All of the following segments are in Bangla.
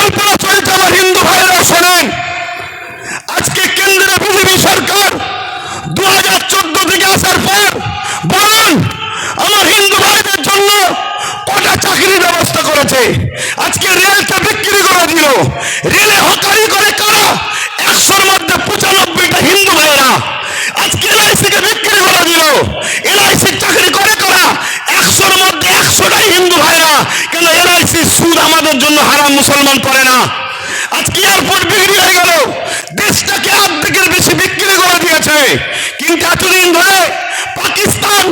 পরিকল্পনা চলছে আমার হিন্দু ভাইয়েরা শোনেন আজকে কেন্দ্রে বিজেপি সরকার দু হাজার চোদ্দ থেকে আসার পর বলুন আমার হিন্দু ভাইদের জন্য কটা চাকরির ব্যবস্থা করেছে। আজকে রেলটা বিক্রি করে দিল। রেলে হকারি করে কারা? একশোর মধ্যে পঁচানব্বইটা হিন্দু ভাইয়েরা। সুদ আমাদের জন্য হারাম, মুসলমান করে না। আজকে এয়ারপোর্ট বিক্রি হয়ে গেল। দেশটাকে অর্ধেকের বেশি বিক্রি করে দিয়েছে। কিন্তু এতদিন ধরে পাকিস্তান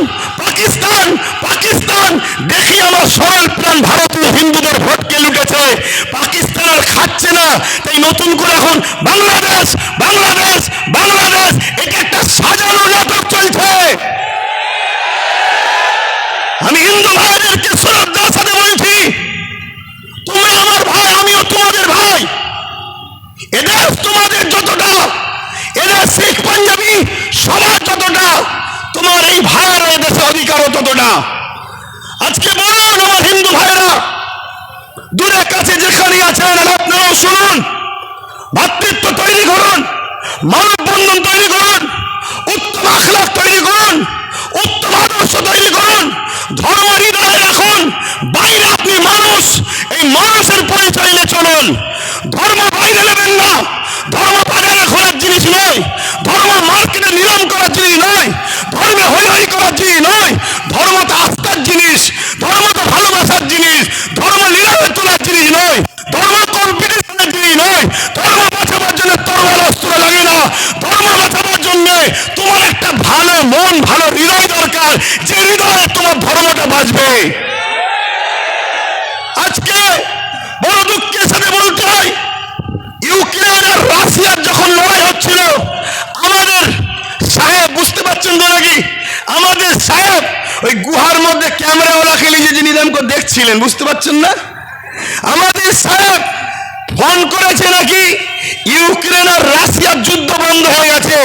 পাকিস্তান পাকিস্তান, দেখি আমার সরল প্রাণ ভারতীয় হিন্দুদের ভোটকে লুটেছে। পাকিস্তান আর খাচ্ছে না। তাই নতুন করে এখন বাংলাদেশ বাংলাদেশ বাংলাদেশ এটা একটা সাজানো নাটক চলছে। আমি হিন্দু ভাইদেরকে শ্রদ্ধার সাথে বলছি তোমরা আমার ভাই আমিও তোমাদের ভাই এদেশ তোমাদের যতটা এদেশ শিখ পাঞ্জাবি সবার যতটা তোমার এই ভাইয়ের এদেশে অধিকারও ততটা। আজকে বলুন আমার হিন্দু ভাইয়েরা দূরের কাছে যেখানে আছেন আপনারাও শুনুন। ভাতৃত্ব তৈরি করুন, মানব বন্ধন তৈরি করুন, উত্তম আখলাখ তৈরি করুন, উত্তম আদর্শ তৈরি করুন, ধর্ম হৃদয়ে রাখুন, বাইরে আপনি মানুষ, এই মানুষের পরিচয় নিয়ে চলুন ধর্ম বাইরে নেবেন না ধর্ম বাজারে খোলার জিনিস নয় ধর্ম মার্কেটে নিলাম করার জিনিস নয় ধর্মে হই হই করার জিনিস নয় ধর্ম তো আস্থার জিনিস ধর্ম তো ভালোবাসার জিনিস ধর্ম নিলামে তোলার জিনিস নয় ধর্ম কম্পিটিশনের জিনিস নয় ধর্ম বাঁচাবার জন্য তরবার অস্ত্র লাগে না ধর্ম বাঁচাবার জন্য তোমার একটা ভালো মন ভালো হৃদয় দরকার যে হৃদয়ে তোমার ধর্মটা বাঁচবে আজকে বড় দুঃখের সাথে বলতে হয় ইউক্রেন আর রাশিয়ার যখন লড়াই হচ্ছিল আমাদের সাহেব বুঝতে পারছেন তো নাকি আমাদের সাহেব ওই গুহার মধ্যে ক্যামেরাওয়ালা নিজে যে নিজাম করে দেখছিলেন, বুঝতে পারছেন না? আমাদের সাহেব ফোন করেছে নাকি ইউক্রেন আর রাশিয়ার যুদ্ধ বন্ধ হয়ে গেছে।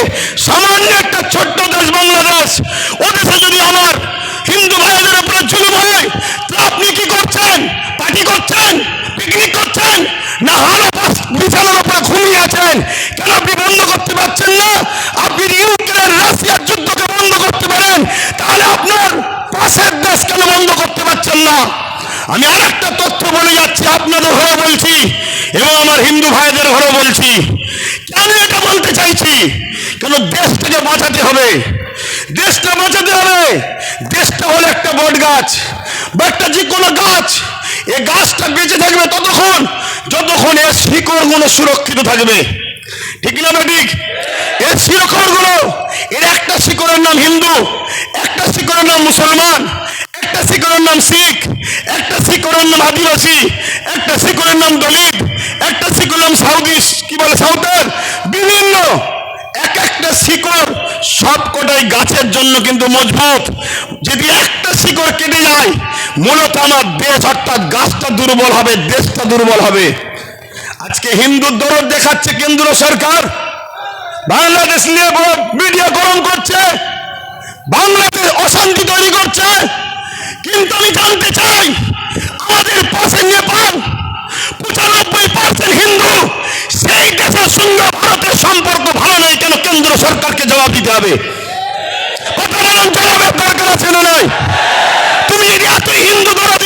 সামান্য একটা ছোট্ট দেশ বাংলাদেশ, ও দেশে যদি আমার হিন্দু ভাইদের উপরে জুলুম হয়, তা আপনি কি করছেন? পার্টি করছেন? পিকনিক করছেন? না হালো বিছানার উপরে ঘুমিয়ে আছেন কেন আপনি বন্ধ করতে পারছেন না আপনি যদি ইউক্রেন রাশিয়ার যুদ্ধকে বন্ধ করতে পারেন তাহলে আপনার পাশের দেশ কেন বন্ধ করতে পারছেন না। আমি আর একটা তথ্য বলে যাচ্ছি, আপনাদের হয়ে বলছি, এবং আমার হিন্দু ভাইদের হয়ে বলছি। কেন এটা বলতে চাইছি? কেন দেশটাকে বাঁচাতে হবে? দেশটা বাঁচাতে হবে। দেশটা হলো একটা বট গাছ বা একটা যে কোনো গাছ, এই গাছটা বেঁচে থাকবে ততক্ষণ, যতক্ষণ এর শিকড়গুলো সুরক্ষিত থাকবে। ঠিক না ঠিক? এর শিকড়গুলো, এর একটা শিকড়ের নাম হিন্দু, একটা শিকড়ের নাম মুসলমান একটা শিকড়ের নাম শিখ, একটা শিকড়ের নাম আদিবাসী, একটা শিকড়ের নাম দলিত, একটা শিকড়ের নাম সাউদি কি বলে সাউথের? বিভিন্ন। এক একটা শিকড় সব কটাই গাছের জন্য কিন্তু মজবুত। যদি একটা শিকড় কেটে যায়, মূলত আমার দেশ অর্থাৎ গাছটা দুর্বল হবে, দেশটা দুর্বল হবে। আজকে হিন্দু দরদ দেখাচ্ছে কেন্দ্র সরকার। বাংলাদেশ নিয়ে মিডিয়া গরম করছে। বাংলাদেশ অশান্তি তৈরি করছে। কিন্তু আমি জানতে চাই, আমাদের পাশে নেপাল, পঁচানব্বই পার্সেন্ট হিন্দু, সেই দেশের সঙ্গে ভারতের সম্পর্ক ভালো নেই, কেন কেন্দ্র সরকারকে জবাব দিতে হবে? কথা বলুন জবাবের দরকার আছে না নয় তুমি যদি এতই হিন্দু দরদি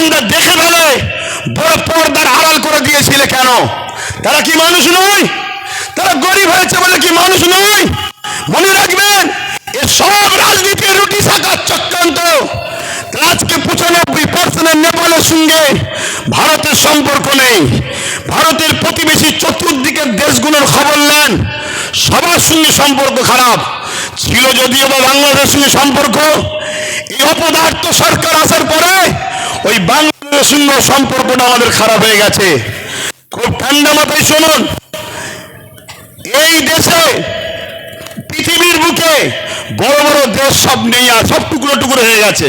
ট্রাম্পদের দেখে ফেলে বড় পর্দার আড়াল করে দিয়েছিলে কেন? তারা কি মানুষ নয়? তারা গরিব হয়েছে বলে কি মানুষ নয়? মনে রাখবেন, এ সব রাজনীতির রুটি শাখার চক্রান্ত। আজকে পঁচানব্বই পার্সেন্টের নেপালের সঙ্গে ভারতের সম্পর্ক নেই। ভারতের প্রতিবেশী চতুর্দিকের দেশগুলোর খবর নেন। সবার সঙ্গে সম্পর্ক খারাপ। ছিল যদিও বা বাংলাদেশের সঙ্গে সম্পর্ক। এই অপদার্থ সরকার আসার পরে ওই বাংলাদেশের সঙ্গে সম্পর্কটা আমাদের খারাপ হয়ে গেছে। খুব ঠান্ডা মাথায় শুনুন। এই দেশে, পৃথিবীর বুকে বড় বড় দেশ সব নেই আর সব টুকরো টুকরো হয়ে গেছে।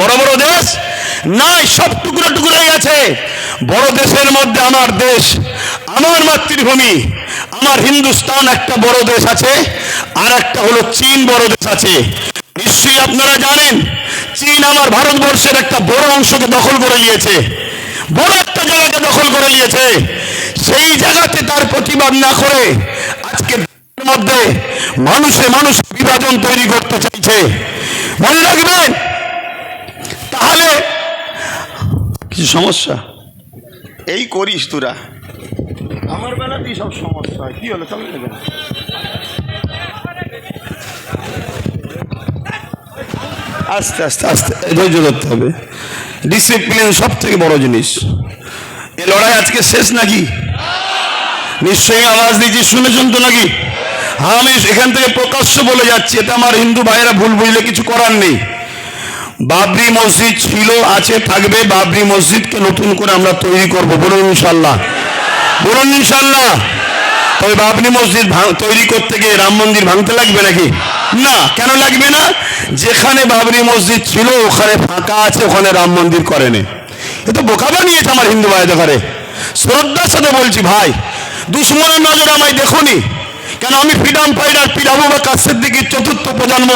বড় বড় দেশ নাই, সব টুকরো টুকরো হয়ে গেছে। বড় দেশের মধ্যে আমার দেশ, আমার মাতৃভূমি, আমার হিন্দুস্তান একটা বড় দেশ আছে, আর একটা হলো চীন বড় দেশ আছে। নিশ্চয়ই আপনারা জানেন চীন আমার ভারতবর্ষের একটা বড় অংশকে দখল করে নিয়েছে। বড় একটা জায়গাকে দখল করে নিয়েছে। সেই জায়গাতে তার প্রতিবাদ না করে আজকে মধ্যে মানুষে মানুষ বিভাজন তৈরি করতে চাইছে। মনে রাখবেন তাহলে কিছু সমস্যা? এই করিস তোরা। আমার বেলাতেই সব সমস্যা কি হলো? চল না আস্তে আস্তে আস্তে। ধৈর্য ধরতে হবে। ডিসিপ্লিন সব থেকে বড় জিনিস। এ লড়াই আজকে শেষ নাকি? নিশ্চয়ই আওয়াজ দিয়েছি, শুনেছেন তো নাকি? হ্যাঁ আমি এখান থেকে প্রকাশ্য বলে যাচ্ছি, এটা আমার হিন্দু ভাইয়েরা ভুল বুঝলে কিছু করার নেই। বাবরি মসজিদ ছিল, আছে, থাকবে, বাবরি মসজিদকে নতুন করে আমরা তৈরি করব। বলুন ইনশাল্লাহ। বলুন ইনশাল্লাহ। তবে বাবরি মসজিদ তৈরি করতে গিয়ে রাম মন্দির ভাঙতে লাগবে নাকি? না, কেন লাগবে না? যেখানে বাবরি মসজিদ ছিল, ওখানে ফাঁকা আছে, ওখানে রাম মন্দির করেনি। এ তো বোকা বানিয়েছে আমার হিন্দু ভাইদের ঘরে। শ্রদ্ধার সাথে বলছি ভাই, দুশ্মনের নজরে আমায় দেখুনি? কেন আমি ফ্রিডম ফাইটার পিরাবু বা কাশ্যের দিকে চতুর্থ প্রজন্ম,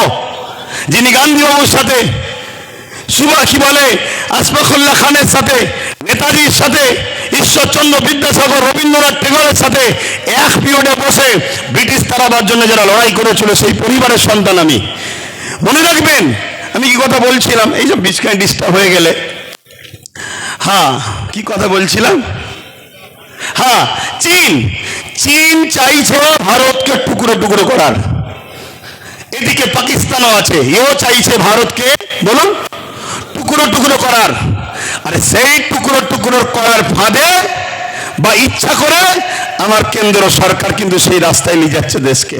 যিনি গান্ধী বাবুর সাথে কি বলে আশফাকুল্লাহ খানের সাথে, নেতাজির সাথে ঈশ্বরচন্দ্র বিদ্যাসাগর রবীন্দ্রনাথ টেগরের সাথে এক পিরিয়ডে বসে ব্রিটিশ তারাবার জন্য যারা লড়াই করেছিল, সেই পরিবারের সন্তান আমি। মনে রাখবেন, আমি কি কথা বলছিলাম? এই যে বিছখানে ডিস্টার্ব হয়ে গেলে। হ্যাঁ কি কথা বলছিলাম? হ্যাঁ চীন। চীন চাইছে ভারতকে টুকরো টুকরো করার। এদিকে পাকিস্তানও আছে, এও চাইছে ভারতকে, বলুন, টুকরো টুকরো করার। আরে সেই টুকরো টুকরো করার ফাঁদে বা ইচ্ছা করে আমার কেন্দ্র সরকার কিন্তু সেই রাস্তায় নিয়ে যাচ্ছে দেশকে।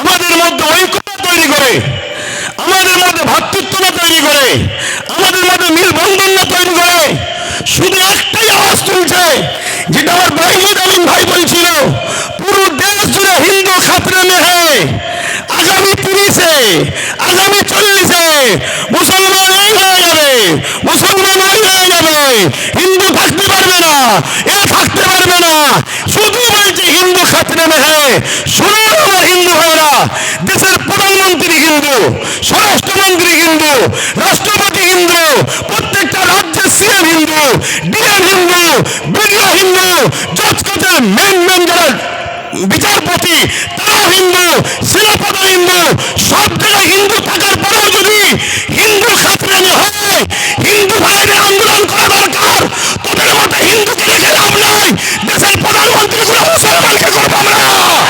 আমাদের মধ্যে ঐক্যতা তৈরি করে, আমাদের মধ্যে ভ্রাতৃত্বতা তৈরি করে, আমাদের মধ্যে মিলবন্ধন তৈরি করে। শুধু একটাই আওয়াজ তুলছে, যেটা আমার বাইজিদ আমিন ভাই বলছিল, পুরো দেশ জুড়ে হিন্দু খাতরে হ্যায় আগামী তিরিশে, আগামী চল্লিশে মুসলমান এই হয়ে যাবে, মুসলমান ওই হয়ে যাবে। হিন্দু থাকতে পারবে না, এ থাকতে পারবে না। শুধু বলছে, হিন্দু খাতরে মে হ্যায় শুনুন আমার হিন্দু ভাইরা, দেশের প্রধানমন্ত্রী হিন্দু, স্বরাষ্ট্রমন্ত্রী হিন্দু, রাষ্ট্রপতি হিন্দু, প্রত্যেকটা রাজ্যের CM Hindu, DM Hindu, BDO Hindu, জজ মেন মেন যারা বিচারপতি তারাও হিন্দু সব জায়গায় হিন্দু থাকার পরেও যদি হিন্দু খাতরানি হয়, হিন্দু ভাইদের আন্দোলন করা দরকার, তোদের মতো হিন্দুকে রেখে লাভ নাই। দেশের প্রধানমন্ত্রী মুসলমানকে করব আমরা।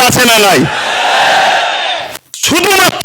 আছে না নাই? শুধুমাত্র